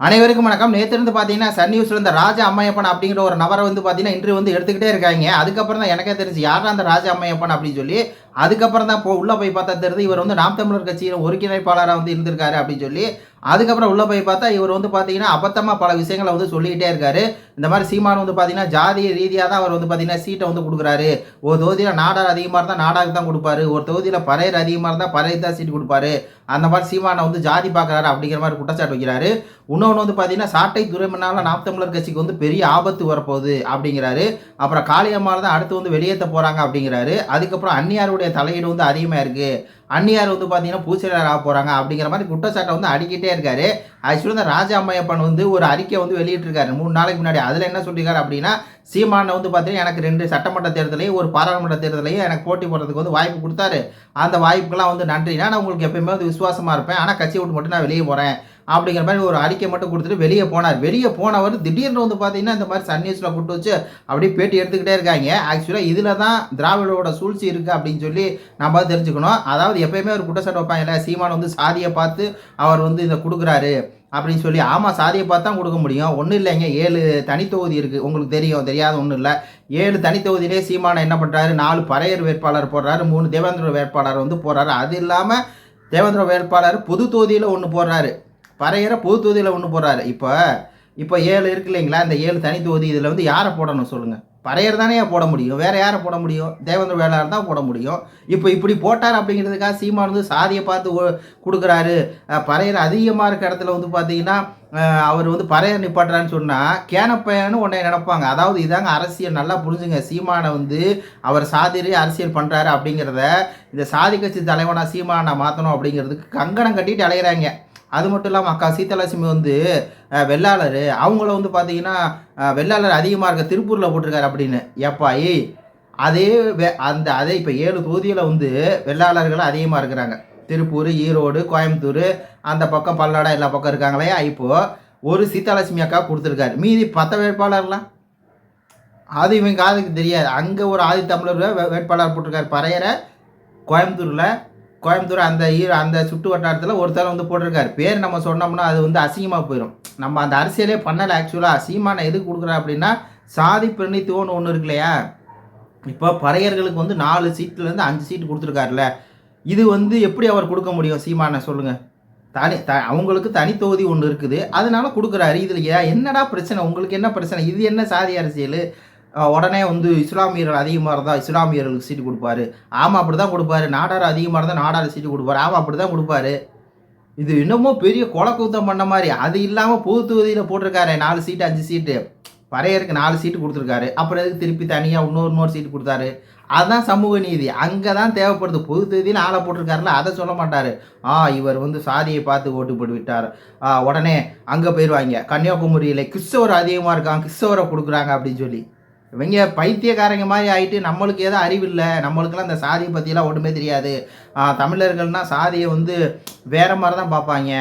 அனைவருக்கும் வணக்கம். நேற்று இருந்து பார்த்தீங்கன்னா சன் நியூஸ்ல இந்த ராஜா அம்மையப்பன் அப்படிங்கிற ஒரு நபரை வந்து பார்த்தீங்கன்னா இன்று வந்து எடுத்துக்கிட்டே இருக்காங்க. அதுக்கப்புறம் தான் எனக்கே தெரிஞ்சு யாரா அந்த ராஜா அம்மையப்பன் அப்படின்னு சொல்லி அதுக்கப்புறம் தான் இப்போ உள்ளே போய் பார்த்தா தெரியுது இவர் வந்து நாம் தமிழர் கட்சியின் ஒருங்கிணைப்பாளராக வந்து இருந்திருக்காரு அப்படின்னு சொல்லி அதுக்கப்புறம் உள்ளே போய் பார்த்தா இவர் வந்து பார்த்தீங்கன்னா அபத்தமாக பல விஷயங்களை வந்து சொல்லிக்கிட்டே இருக்காரு. இந்த மாதிரி சீமான் வந்து பார்த்தீங்கன்னா ஜாதி ரீதியாக தான் அவர் வந்து பார்த்தீங்கன்னா சீட்டை வந்து கொடுக்குறாரு. ஒரு தொகுதியில் நாடார் அதிகமாக இருந்தால் நாடாருக்கு தான் கொடுப்பாரு. ஒரு தொகுதியில் பறையர் அதிகமாக இருந்தால் பறையர் தான் சீட்டு கொடுப்பாரு. அந்த மாதிரி சீமானை வந்து ஜாதி பார்க்குறாரு அப்படிங்கிற மாதிரி குற்றச்சாட்டு வைக்கிறாரு. இன்னொன்று வந்து பார்த்தீங்கன்னா சாட்டை துறைமனால் நாம் தமிழர் கட்சிக்கு வந்து பெரிய ஆபத்து வரப்போகுது அப்படிங்கிறாரு. அப்புறம் காளியம்மாள் தான் அடுத்து வந்து வெளியேற்ற போகிறாங்க அப்படிங்கிறாரு. அதுக்கப்புறம் அந்நியாருடைய தலையீடு வந்து அதிகமாக இருக்குது அந்நியார் வந்து பார்த்தீங்கன்னா பூச்செயலாளர் ஆக போகிறாங்க அப்படிங்கிற மாதிரி குற்றச்சாட்டை வந்து அடிக்கிட்டே இருக்காரு. ஆக்சுவலாக இந்த ராஜா அம்மையப்பன் வந்து ஒரு அறிக்கை வந்து வெளியிட்டிருக்காரு. மூணு நாளைக்கு முன்னாடி அதில் என்ன சொல்லியிருக்காரு அப்படின்னா சீமான வந்து பார்த்தீங்கன்னா எனக்கு ரெண்டு சட்டமன்ற தேர்தலையும் ஒரு பாராளுமன்ற தேர்தலையும் எனக்கு போட்டி போடுறதுக்கு வந்து வாய்ப்பு கொடுத்தாரு. அந்த வாய்ப்புக்கெல்லாம் வந்து நன்றினா நான் உங்களுக்கு எப்பயுமே வந்து விசுவாசமாக இருப்பேன். ஆனால் கட்சியை விட்டு மட்டும் நான் வெளியே போகிறேன் அப்படிங்கிற மாதிரி ஒரு அறிக்கை மட்டும் கொடுத்துட்டு வெளியே போனார். வெளியே போனவர் திடீர்னு வந்து பார்த்தீங்கன்னா இந்த மாதிரி சன் நியூஸில் கூப்பிட்டு வச்சு அப்படியே பேட்டி எடுத்துக்கிட்டே இருக்காங்க. ஆக்சுவலாக இதில் தான் திராவிடரோட சூழ்ச்சி இருக்குது அப்படின்னு சொல்லி நம்ம தெரிஞ்சுக்கணும். அதாவது எப்பயுமே ஒரு குற்றச்சாட்டு வைப்பாங்கல்ல சீமான் வந்து சாதியை பார்த்து அவர் வந்து இதை கொடுக்குறாரு. அப்படின்னு சொல்லி ஆமாம் சாதியை பார்த்து தான் கொடுக்க முடியும். ஒன்றும் இல்லைங்க ஏழு தனித்தொகுதி இருக்குது உங்களுக்கு தெரியும் தெரியாத ஒன்றும் இல்லை. ஏழு தனித்தொகுதியிலே சீமானம் என்ன பண்ணுறாரு நாலு பறையர் வேட்பாளர் போடுறாரு. மூணு தேவேந்திர வேட்பாளர் வந்து போடுறாரு. அது இல்லாமல் தேவேந்திர வேட்பாளர் பொது தொகுதியில் ஒன்று போடுறாரு. பறையரை பொது தொகுதியில் ஒன்று போடுறாரு. இப்போ இப்போ ஏழு இருக்கு இல்லைங்களா? இந்த ஏழு தனி தொகுதி இதில் வந்து யாரை போடணும் சொல்லுங்கள் பறையர் தானே போட முடியும். வேறு யாரை போட முடியும்? தேவேந்திர வேளாளர் தான் போட முடியும். இப்போ இப்படி போட்டார் அப்படிங்கிறதுக்காக சீமான் வந்து சாதியை பார்த்து கொடுக்குறாரு. பறையர் அதிகமாக இருக்க இடத்துல வந்து பார்த்தீங்கன்னா அவர் வந்து பறையர் நிப்பாட்டுறான்னு சொன்னால் கேனப்பையன்னு உடனே நினைப்பாங்க. அதாவது இதாங்க அரசியல். நல்லா புரிஞ்சுங்க. சீமானை வந்து அவர் சாதிரி அரசியல் பண்ணுறாரு அப்படிங்கிறத இந்த சாதி கட்சி தலைவனாக சீமானை மாற்றணும் அப்படிங்கிறதுக்கு கங்கணம் கட்டிட்டு அலையிறாங்க. அது மட்டும் இல்லாமல் அக்கா சீதலட்சுமி வந்து வெள்ளாளர். அவங்கள வந்து பார்த்தீங்கன்னா வெள்ளாளர் அதிகமாக இருக்க திருப்பூரில் போட்டிருக்காரு அப்படின்னு. ஏப்பா ஏய் அதே வெ- அந்த அதே இப்போ ஏழு தொகுதியில் வந்து வெள்ளாளர்கள் அதிகமாக இருக்கிறாங்க. திருப்பூர் ஈரோடு கோயம்புத்தூர் அந்த பக்கம் பல்லடம் எல்லா பக்கம் இருக்காங்களே இப்போது ஒரு சீதாலட்சுமி அக்கா கொடுத்துருக்காரு. மீதி பத்த வேட்பாளர்லாம்? அது இவங்க காதுக்கு தெரியாது. அங்கே ஒரு ஆதி தமிழர் வே- வேட்பாளர் போட்டிருக்காரு. பறையரை கோயம்புத்தூரில் கோயம்புத்தூர் அந்த ஈ அந்த சுட்டு வட்டாரத்தில் ஒருத்தர் வந்து போட்டிருக்காரு. பேர் நம்ம சொன்னோம்னா அது வந்து அசிங்கமாக போயிடும் நம்ம அந்த அரசியலே பண்ணலை ஆக்சுவலாக சீமானை எதுக்கு கொடுக்குறா அப்படின்னா சாதி பிரணித்துவம்னு ஒன்று இருக்கு இல்லையா? இப்போ பறையர்களுக்கு வந்து நாலு சீட்லேருந்து அஞ்சு சீட்டு கொடுத்துருக்காருல இது வந்து எப்படி அவர் கொடுக்க முடியும்? சீமானை சொல்லுங்கள் தனி த அவங்களுக்கு தனி தொகுதி ஒன்று இருக்குது. அதனால கொடுக்குறாரு. இதில் ஏன் என்னடா பிரச்சனை? உங்களுக்கு என்ன பிரச்சனை? இது என்ன சாதி அரசியல்? உடனே வந்து இஸ்லாமியர்கள் அதிகமாக இருந்தால் இஸ்லாமியர்களுக்கு சீட்டு கொடுப்பாரு. ஆமாம் அப்படி தான் கொடுப்பாரு. நாடார் அதிகமாக இருந்தால் நாடார் சீட்டு கொடுப்பாரு. ஆமாம் அப்படி தான் கொடுப்பாரு. இது இன்னமும் பெரிய கொலக்கூத்தம் பண்ண மாதிரி. அது இல்லாமல் பொது தொகுதியில் போட்டிருக்காரு நாலு சீட்டு அஞ்சு சீட்டு. பறையருக்கு நாலு சீட்டு கொடுத்துருக்காரு. அப்புறம் எதுக்கு திருப்பி தனியாக இன்னொரு இன்னொரு சீட்டு கொடுத்தாரு? அதுதான் சமூக நீதி. அங்கே தான் தேவைப்படுது. பொது தொகுதியில் ஆளை போட்டிருக்காருல அதை சொல்ல மாட்டார். ஆ இவர் வந்து சாதியை பார்த்து ஓட்டு போட்டு விட்டார். உடனே அங்கே போயிடுவாங்க கன்னியாகுமரியில் கிறிஸ்தவர் அதிகமாக இருக்காங்க கிறிஸ்தவரை கொடுக்குறாங்க அப்படின்னு சொல்லி. இவங்க பைத்தியக்காரங்க மாதிரி ஆகிட்டு நம்மளுக்கு ஏதோ அறிவு இல்லை. நம்மளுக்கெல்லாம் இந்த சாதியை பற்றியெல்லாம் ஒன்றுமே தெரியாது. தமிழர்கள்னால் சாதியை வந்து வேற மாதிரி தான் பார்ப்பாங்க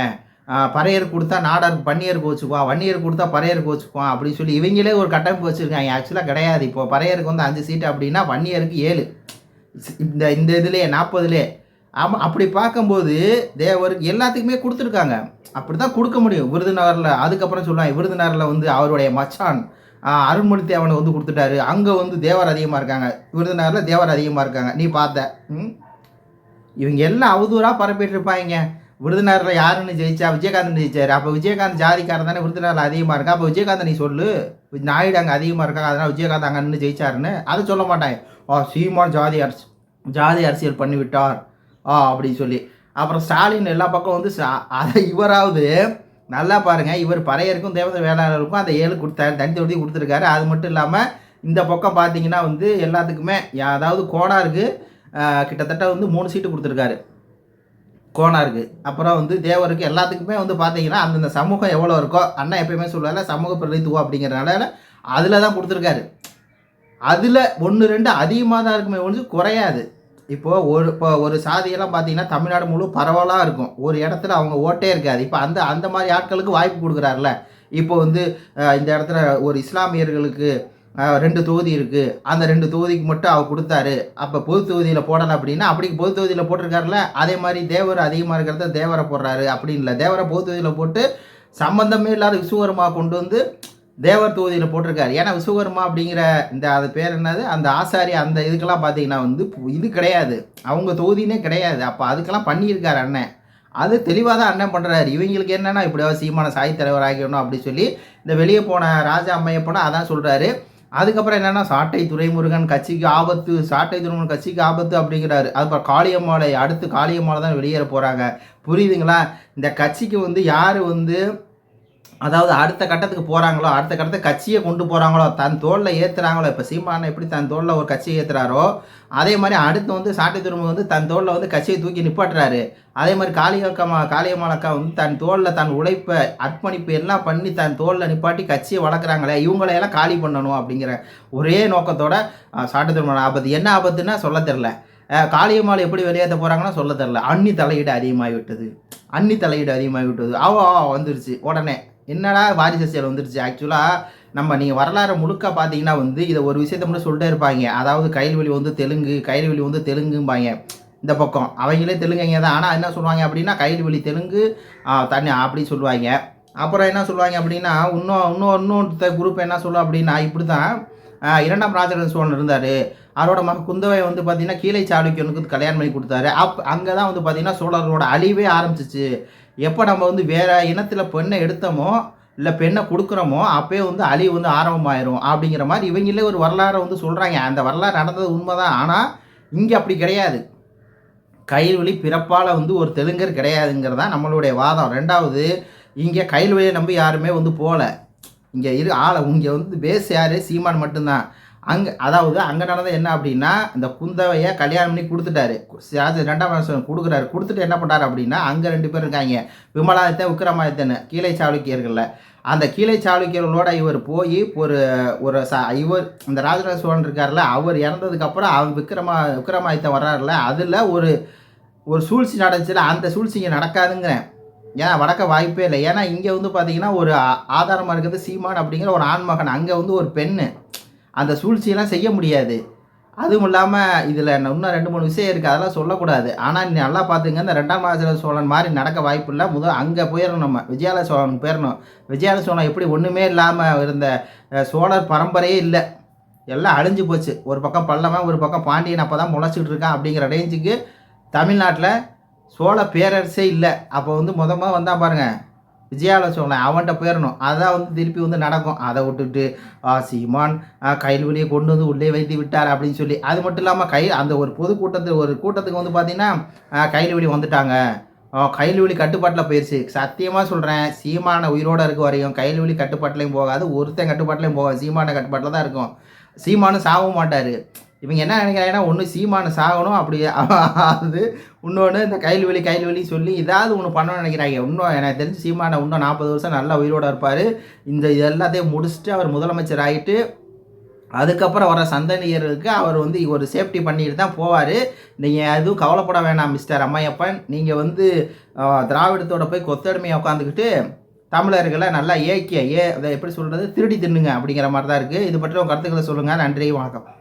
பறையர் கொடுத்தா நாடார் பன்னியருக்கு வச்சுக்குவான் வன்னியர் கொடுத்தா பறையருக்கு வச்சுக்குவான் அப்படின்னு சொல்லி இவங்களே ஒரு கட்டமைப்பு வச்சுருக்காங்க. ஆக்சுவலாக கிடையாது. இப்போ பறையருக்கு வந்து அஞ்சு சீட்டு அப்படின்னா வன்னியருக்கு ஏழு. இந்த இந்த இதுலேயே நாற்பதுலே ஆமாம் அப்படி பார்க்கும்போது தேவருக்கு எல்லாத்துக்குமே கொடுத்துருக்காங்க. அப்படி தான் கொடுக்க முடியும். விருதுநகரில் அதுக்கப்புறம் சொல்லுவாங்க விருதுநகரில் வந்து அவருடைய மச்சான் அருண்மொழி தேவனை வந்து கொடுத்துட்டாரு. அங்கே வந்து தேவர் அதிகமாக இருக்காங்க. விருதுநகரில் தேவர் அதிகமாக இருக்காங்க. நீ பார்த்த ம்? இவங்க எல்லாம் அவதூறாக பரப்பிட்டு இருப்பாங்க. விருதுநகரில் யாருன்னு ஜெயிச்சா விஜயகாந்த் ஜெயிச்சார். அப்போ விஜயகாந்த் ஜாதிக்காரன் தானே விருதுநகரில் அதிகமாக இருக்கா? அப்போ விஜயகாந்த் நீ சொல்லு. நாயுடு அங்கே அதிகமாக இருக்காங்க அதனால் விஜயகாந்த் அங்கே நின்று ஜெயிச்சாருன்னு. அதை சொல்ல மாட்டாங்க. ஆ சீமான் ஜாதி அரசு ஜாதி அரசியல் பண்ணிவிட்டார். ஆ அப்படின்னு சொல்லி. அப்புறம் ஸ்டாலின் எல்லா பக்கம் வந்து சா- அதை இவராவது நல்லா பாருங்கள் இவர் பறையருக்கும் தேவத வேளாளருக்கும் அந்த ஏழு கொடுத்தாரு தனி தொகுதி கொடுத்துருக்காரு. அது மட்டும் இல்லாமல் இந்த பக்கம் பார்த்தீங்கன்னா வந்து எல்லாத்துக்குமே அதாவது கோணாருக்கு கிட்டத்தட்ட வந்து மூணு சீட்டு கொடுத்துருக்காரு. கோணாருக்கு அப்புறம் வந்து தேவருக்கு எல்லாத்துக்குமே வந்து பார்த்தீங்கன்னா அந்தந்த சமூகம் எவ்வளோ இருக்கோ அண்ணன் எப்பயுமே சொல்லுவாங்க சமூக பிரதித்துவம் அப்படிங்கிறனால அதில் தான் கொடுத்துருக்காரு. அதில் ஒன்று ரெண்டு அதிகமாக தான் இருக்குமே ஒன்று குறையாது. இப்போது ஒரு இப்போ ஒரு சாதியெல்லாம் பார்த்தீங்கன்னா தமிழ்நாடு முழு பரவலாக இருக்கும். ஒரு இடத்துல அவங்க ஓட்டே இருக்காது. இப்போ அந்த அந்த மாதிரி ஆட்களுக்கு வாய்ப்பு கொடுக்குறாருல இப்போ வந்து இந்த இடத்துல ஒரு இஸ்லாமியர்களுக்கு ரெண்டு தொகுதி இருக்குது அந்த ரெண்டு தொகுதிக்கு மட்டும் அவர் கொடுத்தாரு. அப்போ பொது தொகுதியில் போடலாம் அப்படின்னா அப்படி பொது தொகுதியில் போட்டிருக்காருல அதே மாதிரி தேவர் அதிகமாக இருக்கிறத தேவரை போடுறாரு அப்படின்னு இல்லை. தேவரை பொது தொகுதியில் போட்டு சம்பந்தமே இல்லாத விஸ்வகர்மா கொண்டு வந்து தேவர் தொகுதியில் போட்டிருக்காரு. ஏன்னா விஸ்வகர்மா அப்படிங்கிற இந்த அது பேர் என்னது? அந்த ஆசாரி அந்த இதுக்கெல்லாம் பார்த்தீங்கன்னா வந்து இது கிடையாது. அவங்க தொகுதினே கிடையாது. அப்போ அதுக்கெல்லாம் பண்ணியிருக்காரு அண்ணன். அது தெளிவாக தான் அண்ணன் பண்ணுறாரு இவங்களுக்கு என்னென்னா இப்படியாவது சீமான சாய் தலைவர் ஆகிடணும் அப்படின்னு சொல்லி இந்த வெளியே போன ராஜா அம்மையப்பனா அதான் சொல்கிறாரு அதுக்கப்புறம் என்னென்னா சாட்டை துரைமுருகன் கட்சிக்கு ஆபத்து சாட்டை துறைமுருகன் கட்சிக்கு ஆபத்து அப்படிங்கிறாரு. அதுக்கப்புறம் காளியம்மாளை அடுத்து காளியம்மாளை தான் வெளியேற போகிறாங்க புரியுதுங்களா? இந்த கட்சிக்கு வந்து யார் வந்து அதாவது அடுத்த கட்டத்துக்கு போகிறாங்களோ அடுத்த கட்டத்துக்கு கட்சியை கொண்டு போகிறாங்களோ தன் தோளில் ஏற்றுறாங்களோ இப்போ சீமானை எப்படி தன் தோளில் ஒரு கட்சியை ஏற்றுறாரோ அதே மாதிரி அடுத்து வந்து சாட்டை துரும்பு வந்து தன் தோளில் வந்து கட்சியை தூக்கி நிப்பாட்டுறாரு. அதே மாதிரி காளியக்கம்மா காளியம்மாளக்கா வந்து தன் தோளில் தன் உழைப்பை அர்ப்பணிப்பு எல்லாம் பண்ணி தன் தோளில் நிப்பாட்டி கட்சியை வளர்க்குறாங்களே இவங்களையெல்லாம் காலி பண்ணணும் அப்படிங்கிற ஒரே நோக்கத்தோட சாட்டை துரும்ப ஆபத்து. என்ன ஆபத்துன்னா சொல்ல தெரில காளியம்மாள் எப்படி வெளியேற்ற போகிறாங்கன்னா சொல்ல தெரில அன்னி தலையீடு அதிகமாகி விட்டது அன்னி தலையீடு அதிகமாகி விட்டது அவ வந்துருச்சு. உடனே என்னடா வாரிசு அரசியல் வந்துடுச்சு ஆக்சுவலாக நம்ம நீங்கள் வரலாறு முழுக்க பார்த்தீங்கன்னா வந்து இதை ஒரு விஷயத்த மட்டும் சொல்லிட்டே இருப்பாங்க. அதாவது கைல்வெளி வந்து தெலுங்கு கைல்வெளி வந்து தெலுங்கும்பாங்க. இந்த பக்கம். அவங்களே தெலுங்குங்க தான். ஆனால் என்ன சொல்லுவாங்க அப்படின்னா கைல்வெளி தெலுங்கு தண்ணி அப்படி சொல்லுவாங்க. அப்புறம் என்ன சொல்லுவாங்க அப்படின்னா இன்னும் இன்னும் இன்னொருத்த குரூப் என்ன சொல்லும் அப்படின்னா இப்படி தான் இரண்டாம் ராஜராஜ சோழன் இருந்தார். அவரோட மக குந்தவை வந்து பார்த்தீங்கன்னா கீழே சாளுக்கியனுக்கு கல்யாணம் பண்ணி கொடுத்தாரு. அப் அங்கே தான் வந்து பார்த்தீங்கன்னா சோழர்களோட அழிவே ஆரம்பிச்சிச்சு. எப்போ நம்ம வந்து வேறு இனத்தில் பெண்ணை எடுத்தோமோ இல்லை பெண்ணை கொடுக்குறோமோ அப்போயே வந்து அழிவு வந்து ஆரம்பமாயிரும் அப்படிங்கிற மாதிரி இவங்களே ஒரு வரலாறை வந்து சொல்கிறாங்க அந்த வரலாறு நடந்தது உண்மைதான். ஆனால் இங்கே அப்படி கிடையாது. கைல்வழி பிறப்பால் வந்து ஒரு தெலுங்கர் கிடையாதுங்கிறதா நம்மளுடைய வாதம். ரெண்டாவது இங்கே கைல்வழியை நம்பி யாருமே வந்து போகல இங்கே இரு ஆளை இங்கே வந்து பேஸ் யார்? சீமான் மட்டும்தான். அங்கே அதாவது அங்கே நடந்தது என்ன அப்படின்னா இந்த குந்தவையை கல்யாணம் பண்ணி கொடுத்துட்டாரு. அது ரெண்டாம் வருஷம் கொடுக்குறாரு. கொடுத்துட்டு என்ன பண்ணுறாரு அப்படின்னா அங்கே ரெண்டு பேர் இருக்காங்க. விமலாதித்தன் விக்ரமாதித்தன் கீழே சாளுக்கியர்களில் அந்த கீழே சாளுக்கியர்களோட இவர் போய் ஒரு ஒரு ச இவர் இந்த ராஜராஜ சோழன் இருக்கார்ல அவர் இறந்ததுக்கப்புறம் அவர் விக்ரமா விக்ரமாதித்தன் வர்றாருல அதில் ஒரு ஒரு சூழ்ச்சி நடந்துச்சுல அந்த சூழ்ச்சி இங்கே நடக்காதுங்கிறேன் ஏன்னா வடக்க வாய்ப்பே இல்லை. ஏன்னா இங்கே வந்து பார்த்தீங்கன்னா ஒரு ஆதாரமாக இருக்கிறது சீமான் அப்படிங்கிற ஒரு ஆண்மகன். அங்கே வந்து ஒரு பெண்ணு. அந்த சூழ்ச்சியெல்லாம் செய்ய முடியாது. அதுவும் இல்லாமல் இதில் இன்னும் ரெண்டு மூணு விஷயம் இருக்குது அதெல்லாம் சொல்லக்கூடாது. ஆனால் நீ நல்லா பார்த்துங்க. இந்த ரெண்டாம் ராஜராஜ சோழன் மாதிரி நடக்க வாய்ப்பு இல்லை. முதல் அங்கே போயிடணும் நம்ம. விஜயாலய சோழன் போயிடணும் விஜயாலய சோழன் எப்படி ஒன்றுமே இல்லாமல் இருந்த சோழர் பரம்பரையே இல்லை. எல்லாம் அழிஞ்சு போச்சு. ஒரு பக்கம் பல்லவன் ஒரு பக்கம் பாண்டியன் அப்போ தான் முளைச்சிட்டு இருக்கான் அப்படிங்கிற ரேஞ்சுக்கு தமிழ்நாட்டில் சோழ பேரரசே இல்லை. அப்போ வந்து மொதல் முத வந்தால் பாருங்கள் விஜயாலோசனை அவன்கிட்ட போயிடணும் அதான் வந்து திருப்பி வந்து நடக்கும். அதை விட்டுட்டு சீமான் கையில் வெளியே கொண்டு வந்து உள்ளே வைத்து விட்டார் அப்படின்னு சொல்லி. அது மட்டும் இல்லாமல் கை அந்த ஒரு பொது கூட்டத்தில் ஒரு கூட்டத்துக்கு வந்து பார்த்தீங்கன்னா கைல்வெளி வந்துட்டாங்க. கைல்வெளி கட்டுப்பாட்டில் போயிடுச்சு சத்தியமாக சொல்கிறேன் சீமான உயிரோடு இருக்க வரையும் கைல்வெளி கட்டுப்பாட்டிலையும் போகாது ஒருத்தன் கட்டுப்பாட்டிலையும் போகாது. சீமான கட்டுப்பாட்டில் தான் இருக்கும். சீமானும் சாகவும் மாட்டார். இவங்க என்ன நினைக்கிறாங்கன்னா ஒன்று சீமானு சாகணும் அப்படி அது இன்னொன்று இந்த கையில் வலி கையில் வலி சொல்லி ஏதாவது ஒன்று பண்ணணும்னு நினைக்கிறாங்க. இன்னும் எனக்கு தெரிஞ்சு சீமான இன்னும் நாற்பது வருஷம் நல்லா உயிரோடு இருப்பார். இந்த எல்லாத்தையும் முடிச்சுட்டு அவர் முதலமைச்சர் ஆகிட்டு அதுக்கப்புறம் வர சந்தனியருக்கு அவர் வந்து ஒரு சேஃப்டி பண்ணிட்டு தான் போவார். நீங்கள் எதுவும் கவலைப்பட வேணாம் மிஸ்டர் அம்மையப்பன். நீங்கள் வந்து திராவிடத்தோட போய் கொத்தடிமையை உட்காந்துக்கிட்டு தமிழர்களை நல்லா ஏக்கிய ஏ அதை எப்படி சொல்கிறது திருடி தின்னுங்க அப்படிங்கிற மாதிரி தான் இருக்குது இது பற்றி கருத்துக்களை சொல்லுங்கள் நன்றி வணக்கம்.